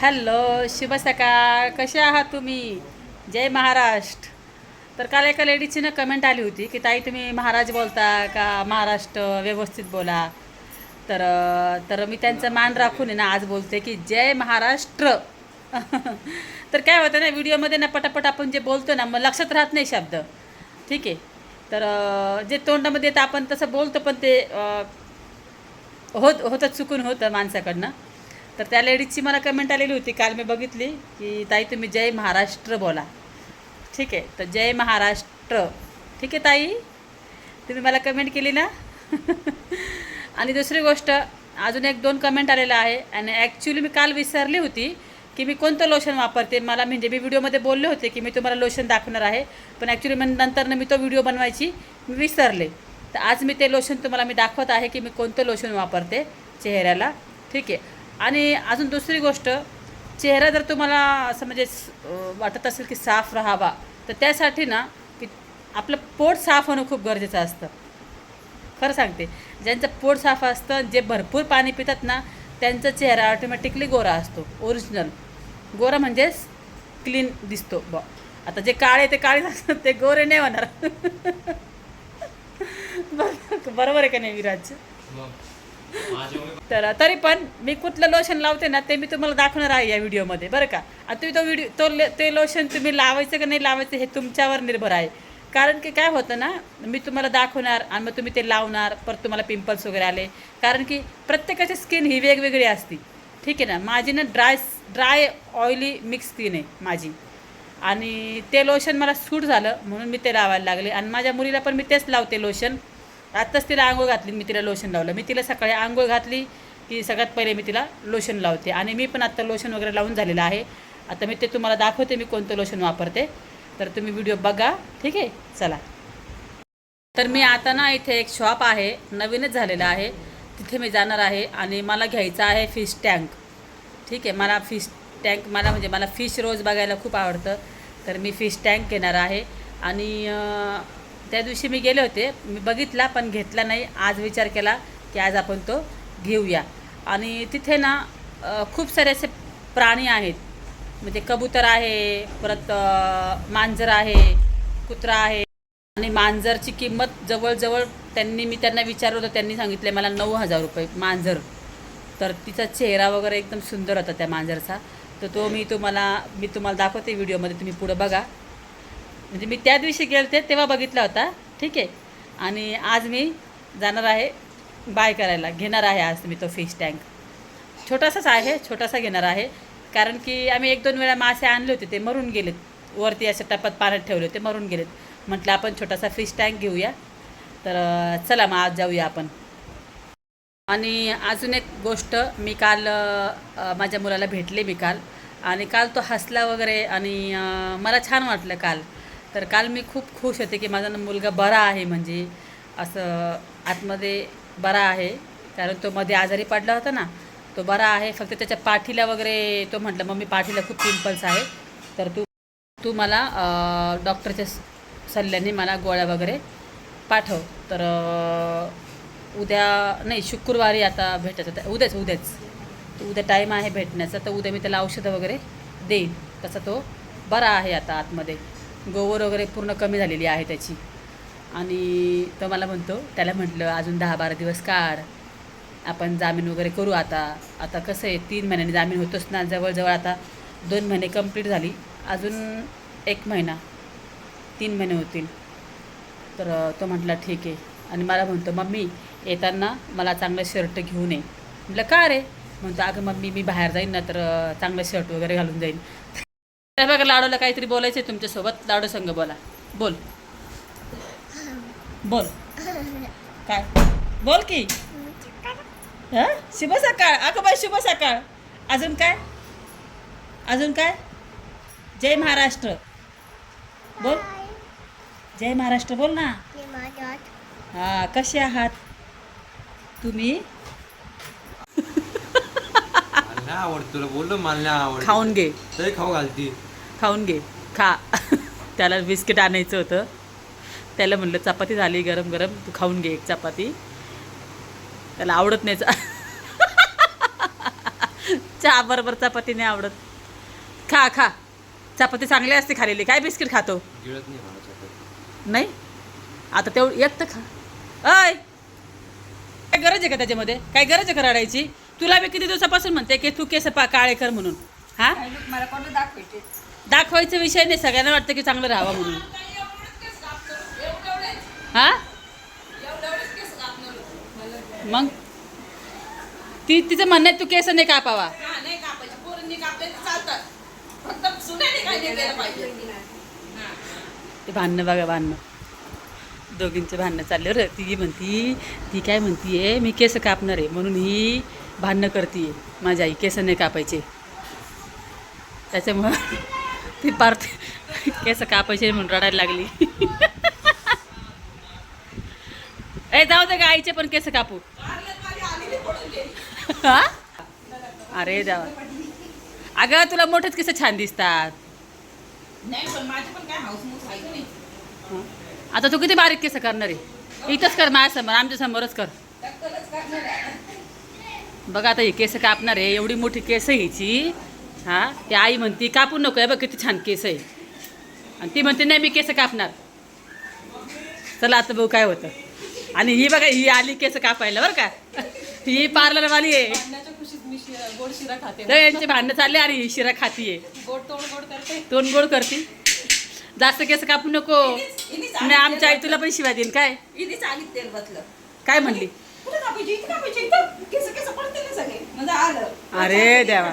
Hello शुभ सकाळ. कसे आहात तुम्ही? जय महाराष्ट्र. तर काल एका लेडीची ना कमेंट आली होती की ताई तुम्ही महाराज बोलता का महाराष्ट्र व्यवस्थित बोला? तर तर मी त्यांचा मान राखून आहे ना आज बोलते की जय महाराष्ट्र. तर काय होतं ना व्हिडिओमध्ये ना पटापट आपण जे बोलतो ना मग लक्षात राहत नाही शब्द. ठीक आहे? तर जे तोंडामध्ये येतं आपण तसं बोलतो पण ते होत होतं चुकून होतं माणसाकडनं. तर त्या लेडीजची मला कमेंट आलेली होती. काल मी बघितली की ताई तुम्ही जय महाराष्ट्र बोला. ठीक आहे. तर जय महाराष्ट्र. ठीक आहे ताई? तुम्ही मला कमेंट केली ना? आणि दुसरी गोष्ट अजून एक दोन कमेंट आलेलं आहे. आणि ॲक्च्युली मी काल विसरली होती की मी कोणतं लोशन वापरते. मला म्हणजे मी व्हिडिओमध्ये बोलले होते की मी तुम्हाला लोशन दाखवणार आहे. पण ॲक्च्युली मग नंतरनं मी तो व्हिडिओ बनवायची मी विसरले. तर आज मी ते लोशन तुम्हाला मी दाखवत आहे की मी कोणतं लोशन वापरते चेहऱ्याला. ठीक आहे. आणि अजून दुसरी गोष्ट चेहरा जर तुम्हाला असं म्हणजे वाटत असेल की साफ राहावा तर त्यासाठी ना की आपलं पोट साफ होणं खूप गरजेचं असतं. खरं सांगते ज्यांचं पोट साफ असतं जे भरपूर पाणी पितात ना त्यांचा चेहरा ऑटोमॅटिकली गोरा असतो ओरिजिनल गोरा म्हणजेच क्लीन दिसतो ब आता जे काळे ते काळे असतात ते गोरे नाही होणार. बरोबर बरोबर आहे का नाही विराज? तर तरी पण मी कुठलं लोशन लावते ना ते मी तुम्हाला दाखवणार आहे या व्हिडिओमध्ये बरं का? आणि तुम्ही तो व्हिडिओ तो ते लोशन तुम्ही लावायचं का नाही लावायचं हे तुमच्यावर निर्भर आहे. कारण की काय होतं ना मी तुम्हाला दाखवणार आणि मग तुम्ही ते लावणार परत तुम्हाला पिंपल्स वगैरे आले. कारण की प्रत्येकाची स्किन ही वेगवेगळी असते. ठीक आहे ना? माझी ना dry dry oily mix skin आहे माझी. आणि ते लोशन मला सूट झालं म्हणून मी ते लावायला लागले. आणि माझ्या मुलीला पण मी तेच लावते लोशन आत्ताच तिला आंघोळ घातली मी तिला लोशन लावलं. मी तिला सकाळी आंघोळ घातली की सगळ्यात पहिले मी तिला लोशन लावते. आणि मी पण आत्ता लोशन वगैरे लावून झालेलं आहे. आता मी ते तुम्हाला दाखवते मी कोणतं लोशन वापरते. तर तुम्ही व्हिडिओ बघा ठीक आहे? चला. तर मी आता ना इथे एक शॉप आहे नवीनच झालेलं आहे. तिथे मी जाणार आहे आणि मला घ्यायचं आहे फिश टँक ठीक आहे? मला फिश टँक मला म्हणजे मला फिश रोज बघायला खूप आवडतं. तर मी फिश टँक घेणार आहे. आणि त्या दिवशी मी गेले होते. मी बघितला पण घेतला नाही. आज विचार केला की आज आपण तो घेऊया. आणि तिथे ना खूप सारे असे प्राणी आहेत. म्हणजे कबूतर आहे परत मांजर आहे कुत्रा आहे. आणि मांजरची किंमत जवळजवळ त्यांनी मी त्यांना विचारलं होतं. त्यांनी सांगितले मला नऊ हजार रुपये मांजर. तर तिचा चेहरा वगैरे एकदम सुंदर होता त्या मांजरचा. तर तो मी तुम्हाला मी तुम्हाला दाखवते व्हिडिओमध्ये तुम्ही पुढं बघा. म्हणजे मी त्या दिवशी गेलते तेव्हा बघितला होता. ठीक आहे. आणि आज मी जाणार आहे बाय करायला. घेणार आहे आज मी तो फिश टँक छोटासाच आहे छोटासा घेणार आहे. कारण की आम्ही एक दोन वेळा मासे आणले होते ते मरून गेलेत. वरती अशा टपात पाण्यात ठेवले होते मरून गेलेत. म्हटलं आपण छोटासा फिश टँक घेऊया. तर चला मग आज जाऊया आपण. आणि अजून एक गोष्ट मी काल माझ्या मुलाला भेटले मी काल. आणि काल तो हसला वगैरे आणि मला छान वाटलं काल. तर काल मी खूप खुश होते की माझा मुलगा बरा आहे म्हणजे असं आतमध्ये बरा आहे. कारण तो मध्ये आजारी पडला होता ना तो बरा आहे. फक्त त्याच्या पाठीला वगैरे तो म्हटलं मम्मी पाठीला खूप पिंपल्स आहे तर तू तू मला डॉक्टरच्या स- सल्ल्याने मला गोळ्या वगैरे पाठव. तर उद्या नाही शुक्रवारी आता भेटायचं. तर उद्याच उद्याच. तर उद्या टाईम आहे भेटण्याचा. तर उद्या मी त्याला औषधं वगैरे देईन. तसा तो बरा आहे आता आतमध्ये. गोवर वगैरे पूर्ण कमी झालेली आहे त्याची. आणि तो मला म्हणतो त्याला म्हटलं अजून दहा बारा दिवस काढ. आपण जामीन वगैरे करू आता. आता कसं आहे तीन महिन्याने जामीन होतोच ना. जवळजवळ आता दोन महिने कंप्लीट झाली. अजून एक महिना. तीन महिने होतील. तर तो म्हटला ठीक आहे. आणि मला म्हणतो मम्मी येताना मला चांगलं शर्ट घेऊन ये. म्हटलं का रे? म्हणतो अगं मम्मी मी बाहेर जाईन ना तर चांगलं शर्ट वगैरे घालून जाईन. त्या बघा लाडूला काहीतरी बोलायचं आहे तुमच्यासोबत. लाडू संग बोला. बोल. बोल. काय? बोल की. हं? शुभ सकाळ. अगं बाई शुभ सकाळ. अजून काय? अजून काय? जय महाराष्ट्र. बोल. जय महाराष्ट्र बोल ना. हा कसे आहात? तुम्ही? नाही आवडत तुला बोललो मला नाही आवडत. खाऊन घे. तरी खाऊ घालती. खाऊन घे. खा. त्याला बिस्किट आणायचं होतं. त्याला म्हणलं चपाती झाली गरम गरम. तू खाऊन घे एक चपाती. त्याला आवडत नाही चा- चहा बरोबर चपाती नाही आवडत. खा खा. चपाती चांगली असते खालेली काय बिस्किट खातो? गिळत नाही मला चपाती. नाही? आता तेवढं एक तर खा. अय काय गरज आहे का त्याच्यामध्ये? काय गरज आहे का रडायची? तुला मी किती दिवसापासून म्हणते की तू केस पा काळे कर म्हणून? हा? मला दाखवायचा? विषय नाही सगळ्यांना वाटतं की चांगलं राहावं म्हणून. हा? मग? ती तिचं म्हणणं आहे तू केस नाही कापावा. ते भांडणं बघा भांडणं. दोघींचे भांडणं चालले रे ती म्हणती ती काय म्हणतीये मी केस कापणार आहे म्हणून ही भांडणं करतीये. माझी आई केस नाही कापायचे. त्याच्यामुळं ती पार केस कापायचे म्हणून रडायला लागली. ए जाऊ दे का आईचे पण केस कापू. हा? अरे जावा अगं तुला मोठेच केस छान दिसतात? आता तू किती बारीक केस करणार आहे? इथंच कर माझ्यासमोर आमच्या समोरच कर बघा आता ही केस कापणार आहे एवढी मोठी केस आहे हिची. हा ती आई म्हणती कापू नको आहे बघ किती छान केस आहे. आणि ती म्हणते नाही मी केस कापणार. चला आता बघू काय होतं. आणि ही बघा ही आली केस कापायला बरं का. ही पार्लरवाली आहे. मी यांचे भांडणं चालले आणि ही शिरा खातीये गोड तोड गोड करते. जास्त केस कापू नको. नाही आमच्या आई तुला पण शिवाय देईल काय? काय म्हणली? कुठे कापायची इथे कापायची इथं. केस केस पडते ना सगळे. म्हणजे आलं. अरे देवा.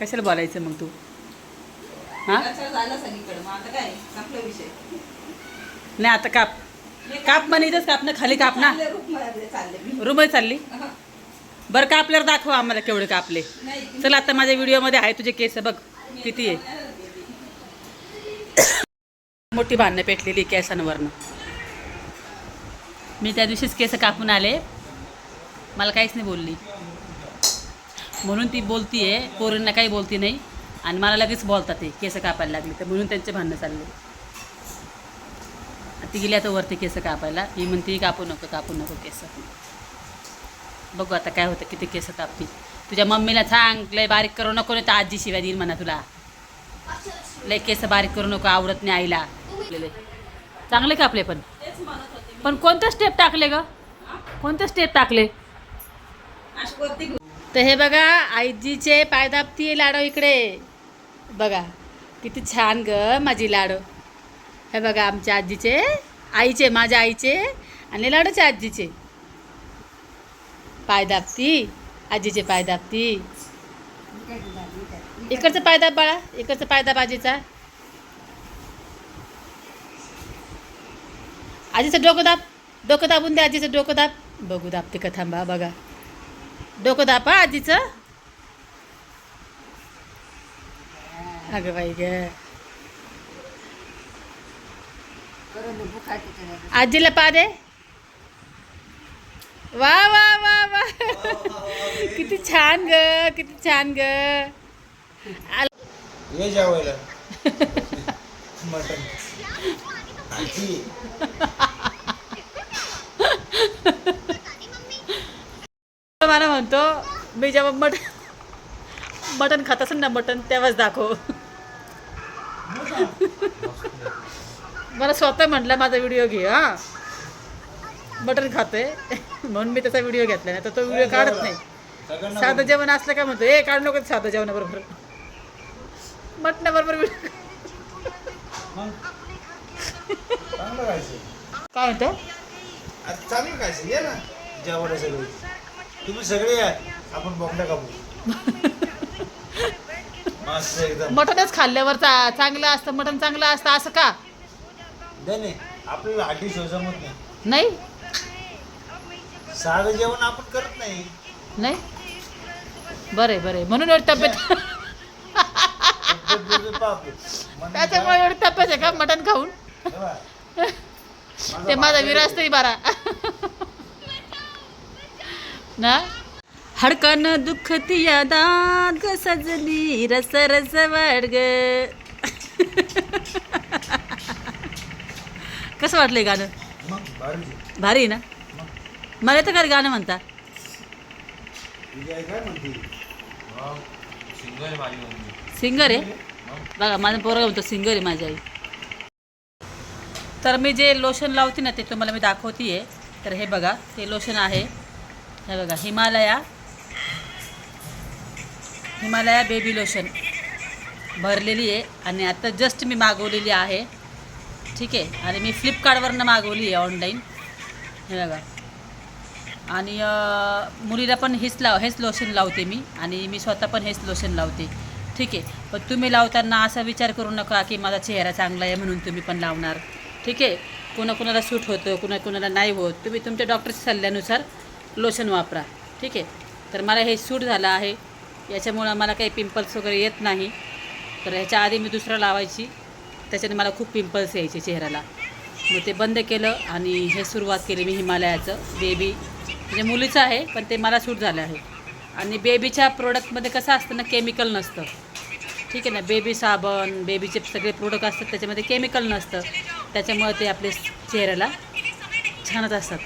कशाला बोलायचं मग तू? हा? अच्छा झालं सगळीकडे. मग आता काय? संपला विषय. नाही आता काप. काप म्हणे इथंच काप ना खाली काप ना चालले रूपमध्ये चालले मी. रुमही चालली. बरं कापल्यावर दाखव आम्हाला केवढे कापले. नाही चल आता माझ्या व्हिडिओमध्ये आहे तुझे केस बघ. किती आहे. मोठी भांडणं पेटलेली केसांवरनं. मी त्या दिवशीच केस कापून आले. मला काहीच नाही बोलली. म्हणून ती बोलतीये पोरींना काही बोलती नाही. आणि मला लगेच बोलतात ते केस कापायला लागले तर. म्हणून त्यांचे भांडणं चालले. ती गेली आता वरती केस कापायला. ही म्हणते कापू नको कापू नको केस. बघू आता काय होतं किती केस कापतील तुझ्या मम्मीला सांग लय बारीक करू नको नाही तर आजी शिवाय देईल म्हणा तुला. लय केस बारीक करू नको आवडत नाही आईला. चांगले कापले पण. पण कोणतं स्टेप टाकले ग? कोणतं स्टेप टाकले? तर हे बघा आईजीचे पाय दाबती लाडो इकडे. बघा किती छान ग माझी लाडो. हे बघा आमच्या आजीचे आईचे माझ्या आईचे आणि लाडूच्या आजीचे. पाय दाबती आजीचे पाय दाबती. इकडचं पायदाब बाळा इकडचं पायदाब आजीचा. आजीचं डोकं दाब डोकं दाबून दे आजीचं डोकं दाब बघू दाबते का थांबा बघा डोकं दापा आजीचं अगं बाई ग आजीला पा दे वा वा वा वा किती छान ग किती छान ग ये जेवायला मटन मला म्हणतो मी जेव्हा मट मटण खात असेल ना मटण तेव्हाच दाखव. मला स्वतः म्हटलं माझा व्हिडिओ घे हा. मटण खातोय म्हणून मी त्याचा व्हिडिओ घेतला नाही तर तो व्हिडिओ काढत नाही. साधं जेवण असलं का म्हणतो ए काढू नको साधं जेवणाबरोबर. मटणाबरोबर व्हिडिओ चांगलं खायचं काय आता चांगलं खायचं ये ना. सगळे. तुम्ही सगळे या. आपण बोंबड्या कापू. मस्त एकदम. मटणच खाल्ल्यावर चा- चांगलं असतं. मटण चांगलं असतं. असं का? नाही नाही. आपल्याला हड्डी जमत नाही. नाही? साधं जेवण आपण करत नाही. नाही? बरं बरं म्हणून एवढी तब्येत तब्येत बिब्येत पाहतो. म्हणून त्याच्यामुळे एवढी तब्येत आहे का? मटण खाऊन? ते माझा विरास्तही बारा. ना? हडकन दुखती यादात ग सजनी रस रस वाढ ग कसं वाटलंय गाणं? भारी ना? मला तर काय गाणं म्हणता? सिंगर आहे? बघा माझा पोरगा म्हणतो सिंगर आहे माझी आई. तर मी जे लोशन लावते ना ते तुम्हाला मी दाखवते आहे तर हे बघा ते लोशन आहे. हे बघा हिमालया. हिमालया बेबी लोशन भरलेली आहे आणि आता जस्ट मी मागवलेली आहे. ठीक आहे? आणि मी फ्लिपकार्टवरनं मागवली आहे ऑनलाईन हे बघा. आणि मुलीला पण हेच लाव हेच लोशन लावते मी आणि मी स्वतः पण हेच लोशन लावते. ठीक आहे? पण तुम्ही लावताना असा विचार करू नका की माझा चेहरा चांगला आहे म्हणून तुम्ही पण लावणार. ठीक आहे? कुणाकुणाला सूट होतं कुणा कुणाला नाही होत तुम्ही तुमच्या डॉक्टरच्या सल्ल्यानुसार लोशन वापरा. ठीक आहे? तर मला हे सूट झालं आहे. याच्यामुळं मला काही पिंपल्स वगैरे येत नाही. तर ह्याच्या आधी मी दुसरं लावायची. त्याच्याने मला खूप पिंपल्स यायचे चेहऱ्याला. मग ते बंद केलं आणि हे सुरुवात केली मी हिमालयाचं बेबी म्हणजे मुलीचं आहे पण ते मला सूट झालं आहे. आणि बेबीच्या प्रोडक्टमध्ये कसं असतं ना केमिकल नसतं. ठीक आहे ना? बेबी साबण बेबीचे सगळे प्रोडक्ट असतात त्याच्यामध्ये केमिकल नसतं. त्याच्यामुळे ते आपल्या चेहऱ्याला छानच असतात.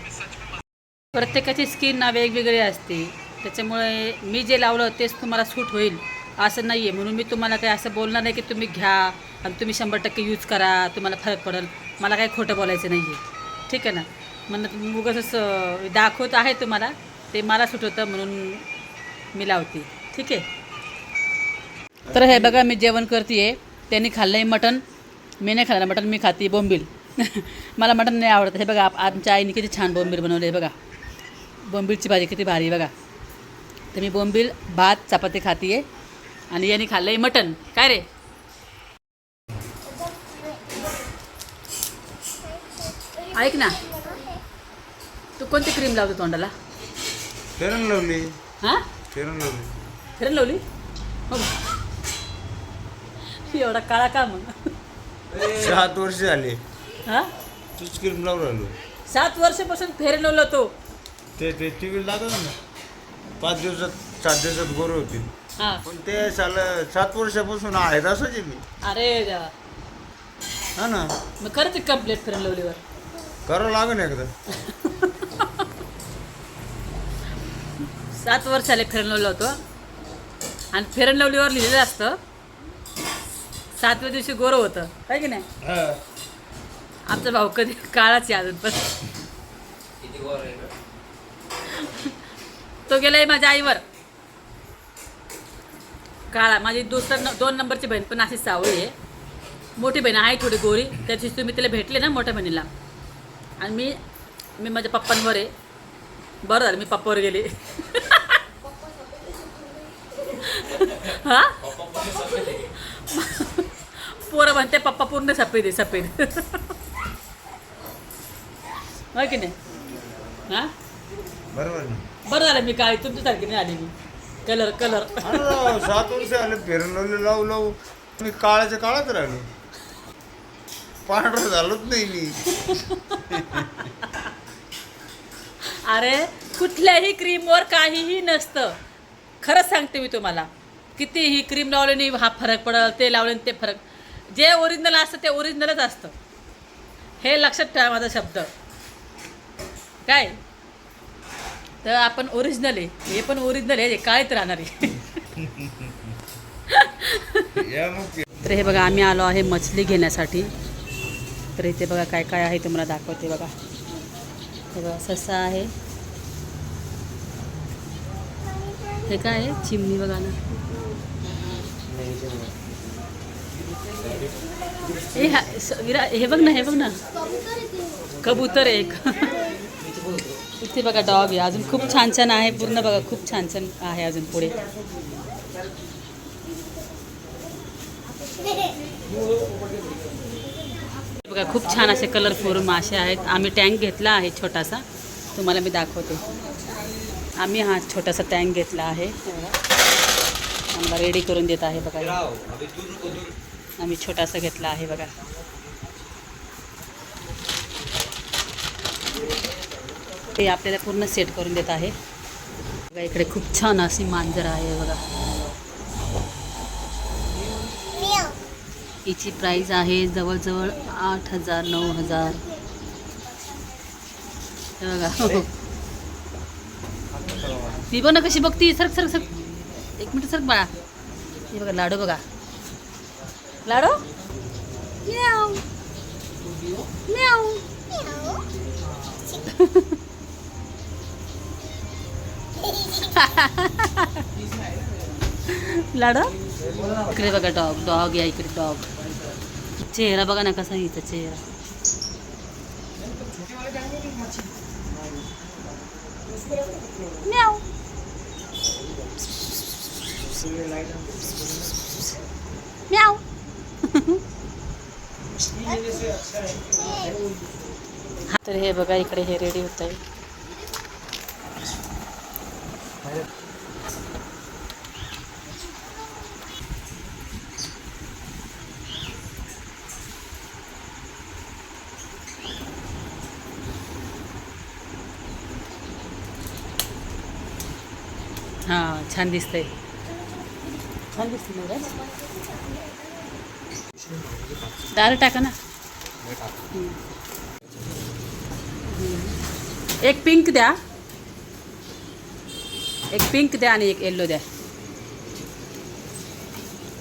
प्रत्येकाची स्किन ना वेगवेगळी असते. त्याच्यामुळे मी जे लावलं तेच तुम्हाला सूट होईल. असं नाही आहे म्हणून मी तुम्हाला काही असं बोलणार नाही की तुम्ही घ्या आणि तुम्ही शंभर टक्के यूज करा. तुम्हाला फरक पडेल. मला काही खोटं बोलायचं नाही आहे ठीक आहे ना? म्हणून उगाच दाखवत आहे तुम्हाला. ते मला सूट होतं म्हणून मी लावते. ठीक आहे? तर हे बघा मी जेवण करते आहे त्यांनी खाल्लं आहे मटण. मी नाही खाल्लं मटण मी खाते बोंबील. मला मटण नाही आवडत. हे बघा आमच्या आईने किती छान बोंबील बनवले बघा. बोंबीलची भाजी किती भारी आहे बघा. तर मी बोंबील भात चपाती खाते आहे. आणि यांनी खाल्लं आहे मटण. काय रे? ऐक ना. तू कोणती क्रीम लावतो तोंडाला? फेरन लावली. हां? फेरन लावली. फिरून लावली? हो एवढा काळा का मग? सात वर्ष झाले. हां? तूच क्रीम लावून राहिलो. सात वर्षापासून फेरे लावलं तो. ते ते टी व्ही लागत ना पाच दिवसात सात दिवसात गोर होतील हां. पण ते साल सात वर्षापासून आहे असंच आहे मी. अरे देवा. हा ना. मग खरंच कंप्लेंट फिरून लावलीवर. करावं लागेल एकदा. सात वर्ष झाले फेरन लावलं होतं. आणि फेरन लावलीवर लिहिलेलं असतं सातव्या दिवशी गोरं होतं आहे की नाही हा. आमचा भाऊ कधी काळाच आहे अजून पण तो गेलाय माझ्या आईवर काळा माझी दुसरा दोन नंबरची बहीण पण अशी सावळी आहे मोठी बहीण आहे थोडी गोरी त्या दिवशी तुम्ही तिला भेटले ना मोठ्या बहिणीला आणि मी मी माझ्या पप्पांवर आहे बरं झालं मी पप्पावर गेले हा पोरं म्हणते पप्पा पूर्ण सफेद आहे सफेद. हो की नाही? हां? बरोबर ना. बरं झालं मी काळी तुमच्यासारखी नाही आली मी. कलर कलर अरे राव, सात वर्ष आले फेरन लावले लावू लावू. मी काळाच्या काळात राहिलो. पांढरं झालोच नाही मी. अरे कुठल्याही क्रीमवर काहीही नसतं. खरंच सांगते मी तुम्हाला. कितीही क्रीम लावल्याने हा फरक पडेल ते लावल्याने ते फरक जे ओरिजिनल असतं ते ओरिजिनलच असतं. हे लक्षात ठेवा माझा शब्द. काय? तर आपण ओरिजिनल आहे. हे पण ओरिजिनल आहे हे काळीत राहणार आहे. तर हे बघा आम्ही आलो आहे मछली घेण्यासाठी. तर इथे बघा काय काय आहे तुम्हाला दाखवते बघा. हे बघा ससा आहे. हे काय आहे? चिमणी बघा ना. हे हा स- विरा हे बघ ना हे बघ ना. कबूतर आहे एक. इथे बघा डॉग आहे. अजून खूप छान छान आहे. पूर्ण बघा खूप छान छान आहे अजून पुढे. बघा खूप छान असे कलरफुल मासे आहेत. आम्ही टँक घेतला आहे छोटासा. तुम्हाला मी दाखवते. आम्ही हा छोटासा टँक घेतला आहे. आम्हाला रेडी करून देत आहे बघा. आम्ही छोटासा घेतला आहे बघा. ते आपल्याला पूर्ण सेट करून देत आहे. बघा इकडे खूप छान अशी मांजर आहे बघा. हिची प्राईज आहे जवळजवळ आठ हजार नऊ हजार. हे बघा. ती बघ ना कशी बघती सरक सरक सरक. एक मिनिट सर बाळा. हे बघा लाडू बघा. लाडू म्याव. म्याव. लाडू इकडे बघा डॉग डॉग या इकडे डॉग चेहरा बघा ना कसा हिचा चेहरा म्याव. म्याव. तर हे बघा इकडे हे रेडी होत आहे हाँ छान दिसतंय। छान दिसते दार टाका ना. एक पिंक द्या. एक पिंक द्या आणि एक येल्लो द्या.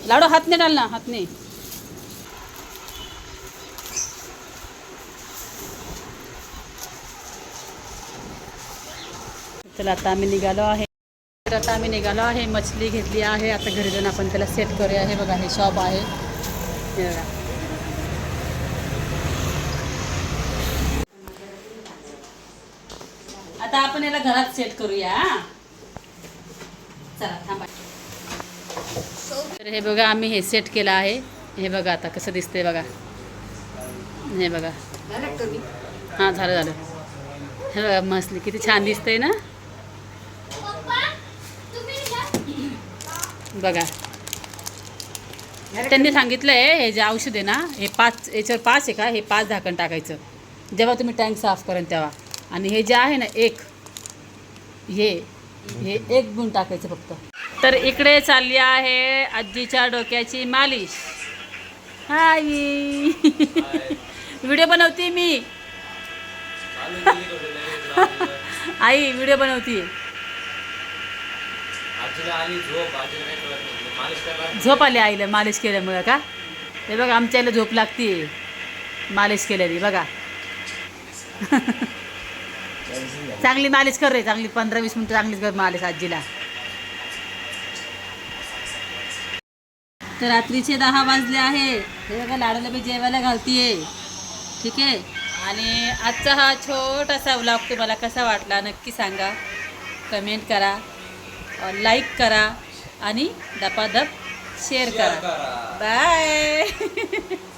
लाडू हात नाही डाल ना हात नाही. चला आता आम्ही निघालो आहे. तर आता आम्ही निघालो आहे मछली घेतली आहे. आता घरी जाऊन आपण त्याला सेट करूया. हे बघा हे शॉप आहे. हे बघा आता आपण याला घरात सेट करूया? चला थांबा. तर हे बघा आम्ही हे सेट केलं आहे. हे बघा आता कसं दिसतंय बघा. हे बघा. हां झालं झालं. हे बघा मसली किती छान दिसतंय ना. बघा. त्यांनी सांगितलंय हे जे औषध आहे ना हे पाच याच्यावर पाच आहे का हे पाच झाकण टाकायचं. जेव्हा तुम्ही टँक साफ करा तेव्हा. आणि हे जे आहे ना एक हे हे एक गुण टाकायचं फक्त. तर इकडे चालली आहे आजीच्या डोक्याची मालिश. हाय. व्हिडिओ बनवते मी. आई व्हिडिओ बनवते. आजीला आली झोप मालिश आली आईला मालिश केल्यामुळं का? हे बघा आमच्या आईला झोप लागते मालिश केल्याने बघा. चांगली मालिश कर रे चांगली पंधरा वीस मिनटं चांगलीच कर मालिश आजीला. तर रात्रीचे दहा वाजले आहे. हे बघा लाडाला मी जेवायला घालतीये. ठीक आहे? आणि आजचा हा छोटासा व्लॉग तुम्हाला कसा वाटला नक्की सांगा. कमेंट करा लाईक करा. आणि दपादप शेअर करा. करा. बाय